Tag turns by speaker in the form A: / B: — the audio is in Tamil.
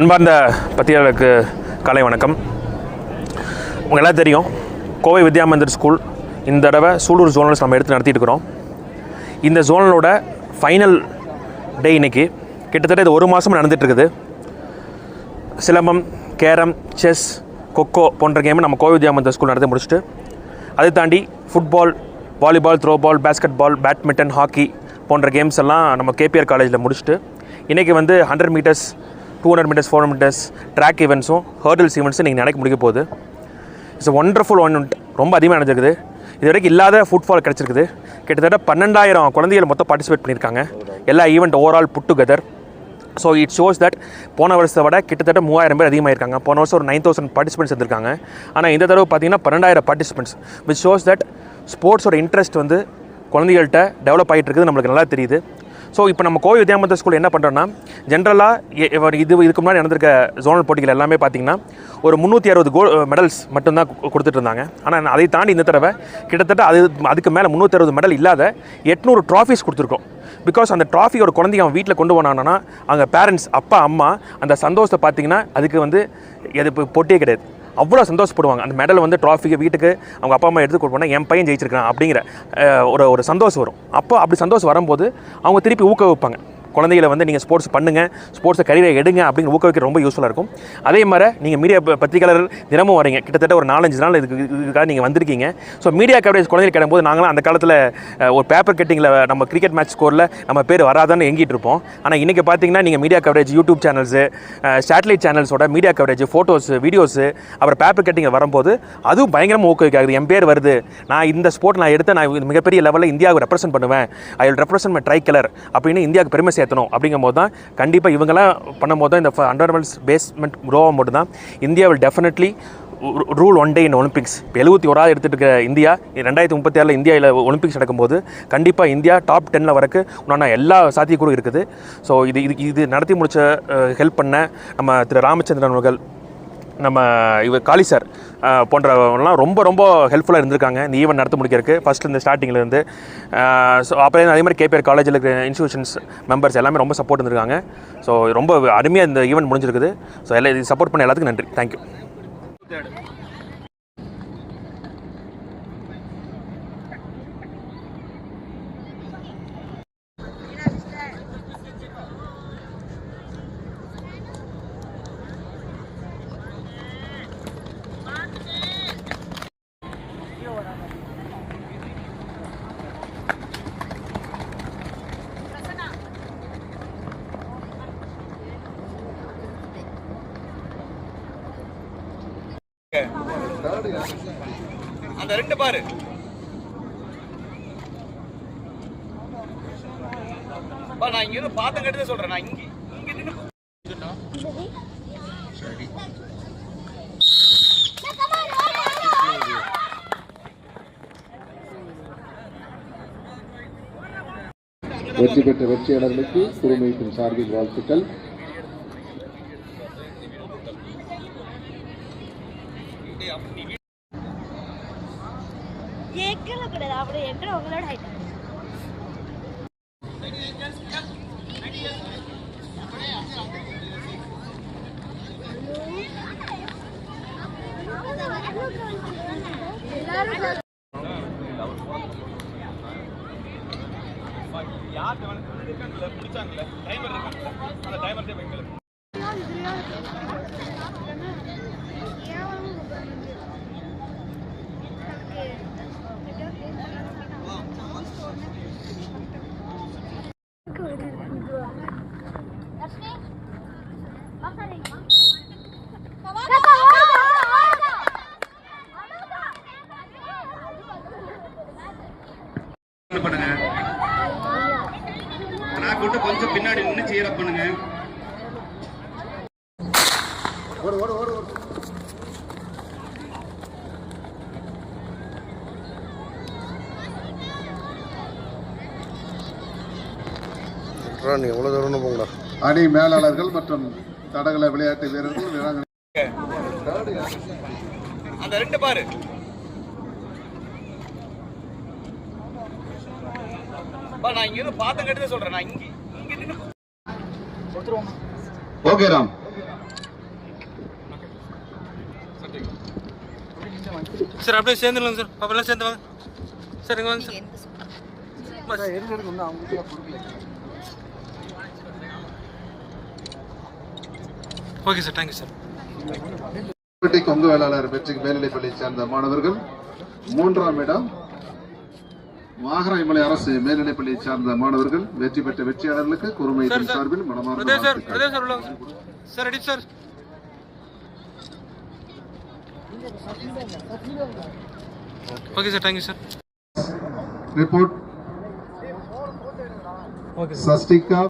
A: அன்பார்ந்த பத்திரிகையாளருக்கு காலை வணக்கம். உங்க எல்லாம் தெரியும் கோவை வித்யா மந்திர் ஸ்கூல் இந்த தடவை சூலூர் ஜோனல்ஸ் நம்ம எடுத்து நடத்திட்டு இருக்கிறோம். இந்த ஜோனலோட ஃபைனல் டே இன்னைக்கு. கிட்டத்தட்ட இது ஒரு மாதம் நடந்துகிட்ருக்குது இருக்குது. சிலம்பம் கேரம் செஸ் கொக்கோ போன்ற கேமை நம்ம கோவை வித்யா மந்திர் ஸ்கூல் நடத்தி முடிச்சுட்டு அதை தாண்டி football volleyball throwball basketball badminton hockey போன்ற கேம்ஸ் எல்லாம் நம்ம கேபிஆர் காலேஜில் முடிச்சுட்டு இன்றைக்கி வந்து hundred metres two hundred metres four metres track ஈவெண்ட்ஸும் hurdles ஈவெண்ட்ஸும் நீங்கள் நினைக்க முடிக்க போகுது. இட்ஸ் ஒண்டர்ஃபுல் ஒன் ரொம்ப அதிகமாக நடந்திருக்குது. இது வரைக்கும் இல்லாத ஃபுட்ஃபால் கிடச்சிருக்குது. கிட்டத்தட்ட பன்னெண்டாயிரம் குழந்தைகள் மொத்தம் பார்ட்டிசிபேட் பண்ணியிருக்காங்க. எல்லா event overall put together so it shows that போன வருஷத்தை விட கிட்டத்தட்ட மூவாயிரம் பேர் அதிகமாக இருக்காங்க. போன வருஷம் ஒரு நைன் தௌசண்ட் பார்ட்டிசிபென்ட்ஸ் இருந்திருக்காங்க. ஆனால் இந்த தடவை பார்த்தீங்கன்னா பன்னெண்டாயிரம் பார்ட்டிசிபென்ட்ஸ் விச் ஷோஸ் தட் ஸ்போர்ட்ஸோட இன்ட்ரெஸ்ட் வந்து குழந்தைகள்கிட்ட டெவலப் ஆகிட்டு இருக்குது. நம்மளுக்கு நல்லா தெரியுது. ஸோ இப்போ நம்ம கோவை வித்யாமந்த ஸ்கூல் என்ன பண்ணுறோன்னா ஜென்ரலாக இது இதுக்கு முன்னாடி நடந்திருக்க ஜோனல் போட்டிகள் எல்லாமே பார்த்தீங்கன்னா ஒரு முந்நூற்றி அறுபது கோ மெடல்ஸ் மட்டும்தான் கொடுத்துட்டு இருந்தாங்க ஆனால் அதை தாண்டி இந்த தடவை கிட்டத்தட்ட அது அதுக்கு மேலே முந்நூற்றி அறுபது மெடல் இல்லாத எட்நூறு ட்ராஃபிஸ் கொடுத்துருக்கோம். பிகாஸ் அந்த ட்ராஃபி ஒரு குழந்தைங்க அவன் வீட்டில் கொண்டு போனான்னா அவங்க பேரண்ட்ஸ் அப்பா அம்மா அந்த சந்தோஷத்தை பார்த்தீங்கன்னா அதுக்கு வந்து எது இப்போ போட்டியே கிடையாது. அவ்வளோ சந்தோஷப்படுவாங்க. அந்த மெடல் வந்து ட்ராஃபிக்கு வீட்டுக்கு அவங்க அப்பா அம்மா எடுத்து கொண்டு போனால் என் பையன் ஜெயிச்சிருக்கான் அப்படிங்கிற ஒரு ஒரு சந்தோஷம் வரும். அப்போ அப்படி சந்தோஷம் வரும்போது அவங்க திருப்பி ஊக்குவிப்பாங்க. குழந்தைகளை வந்து நீங்கள் ஸ்போர்ட்ஸ் பண்ணுங்கள் ஸ்போர்ட்ஸை கரியரை எடுங்க அப்படின்னு ஊக்குவிக்க ரொம்ப யூஸ்ஃபுல்லாக இருக்கும். அதே மாதிரி நீங்கள் மீடியா பத்திரிகையாளர் தினமும் வரீங்க. கிட்டத்தட்ட ஒரு நாலஞ்சு நாள் இதுக்கு இதுக்காக நீங்கள் வந்திருக்கீங்க. ஸோ மீடியா கவரேஜ் குழந்தைகள் கிடம்போது நாங்களாம் அந்த காலத்தில் ஒரு பேப்பர் கட்டிங்கில் நம்ம கிரிக்கெட் மேட்ச் ஸ்கோரில் நம்ம பேர் வராதான்னு எங்கிட்டு இருப்போம். ஆனால் இன்றைக்கி பார்த்தீங்கன்னா நீங்கள் media coverage YouTube channels satellite சேனல்ஸோட media coverage photos videos அப்புறம் பேப்பர் கட்டிங்கில் வரும்போது அதுவும் பயங்கரமாக ஊக்குவிக்காது. என் பேர் வருது. நான் இந்த ஸ்போர்ட் நான் எடுத்து நான் மிகப்பெரிய லெவலில் இந்தியாவை ரெப்ரசென்ட் பண்ணுவேன். I will represent my tricolour அப்படின்னு இந்தியாவுக்கு பெருமை சேர்த்தணும் அப்படிங்கும்போது தான் கண்டிப்பாக இவங்கெல்லாம் பண்ணும்போது தான் இந்த அண்டர்வெல்ஸ் பேஸ்மெண்ட் க்ரோ மட்டும் தான் India will definitely rule one day in Olympics இப்போ எழுபத்தி ஓராவது எடுத்துகிட்டு இருக்க இந்தியா ரெண்டாயிரத்தி முப்பத்தி ஆறில் இந்தியாவில் ஒலிம்பிக்ஸ் நடக்கும்போது கண்டிப்பாக இந்தியா டாப் டென்னில் வரக்கு உண்டான எல்லா சாத்தியக்கூறும் இருக்குது. ஸோ இது இது இது நடத்தி முடிச்ச ஹெல்ப் பண்ண நம்ம திரு ராமச்சந்திரன் அவர்கள் நம்ம இவர் காளி சார் போன்றவங்களாம் ரொம்ப ரொம்ப ஹெல்ப்ஃபுல்லாக இருந்திருக்காங்க. இந்த ஈவெண்ட் நடத்த முடிக்கிறதுக்கு. ஃபஸ்ட்டு இந்த ஸ்டார்டிங்லேருந்து ஸோ அப்போ அதே மாதிரி கேபிஆர் காலேஜில் இருக்கிற இன்ஸ்டியூஷன்ஸ் மெம்பர்ஸ் எல்லாமே ரொம்ப சப்போர்ட் இருந்திருக்காங்க. ஸோ ரொம்ப அருமையாக இந்த ஈவெண்ட் முடிஞ்சிருக்குது. ஸோ எல்லா இது சப்போர்ட் பண்ண எல்லாத்துக்கும் நன்றி. தேங்க்யூ
B: அந்த ரெண்டு பாரு. நான் இங்க இருந்து பாத்தம் கட்டு சொல்றேன். நான் இங்க இங்க நின்னு
C: வெற்றி பெற்ற வெற்றியாளர்களுக்கு குழுமைப்பின் சார்பில் வாழ்த்துக்கள்.
D: எக்கல கூடாது அப்புறம் எக்கட உங்களோட ஹைட்
B: யார்கிட்ட வந்து இருக்காங்கல்ல பிடிச்சாங்கல்ல? டைமர் இருக்காங்கல்ல? அந்த டைமர் எங்களுக்கு பண்ணுங்க நான் கூட்ட கொஞ்சம் பின்னாடி நின்று சீர பண்ணுங்க
E: எவ்வளோ போங்கடா.
C: அணி மேலாளர்கள் மற்றும் தடகள விளையாட்டு வீரர்கள் வீராங்கனை
B: அந்த ரெண்டு பாரு. நான் இங்க இருந்து பாத்தம் கட்டு சொல்றேன் நான் இங்க.
C: ஓகே ராம்
F: சார் அப்படியே சேர்ந்துடலாம் சார் அப்பெல்லாம் சேர்ந்து வாங்க. சார் இங்கே வாங்க sir okay sir thank you sir
C: Kongu Vellalar Vetri மேல்நிலைப்பள்ளியை சேர்ந்த மாணவர்கள் மூன்றாம் இடம் மாகராய்மலை அரசு மேல்நிலைப்பள்ளியை சார்ந்த மாணவர்கள் வெற்றி பெற்ற வெற்றியாளர்களுக்கு குறுமை
F: சார், சார்.
C: சார்பில் மனமார்ந்த
F: okay sir. Thank you sir.
C: Report Sastika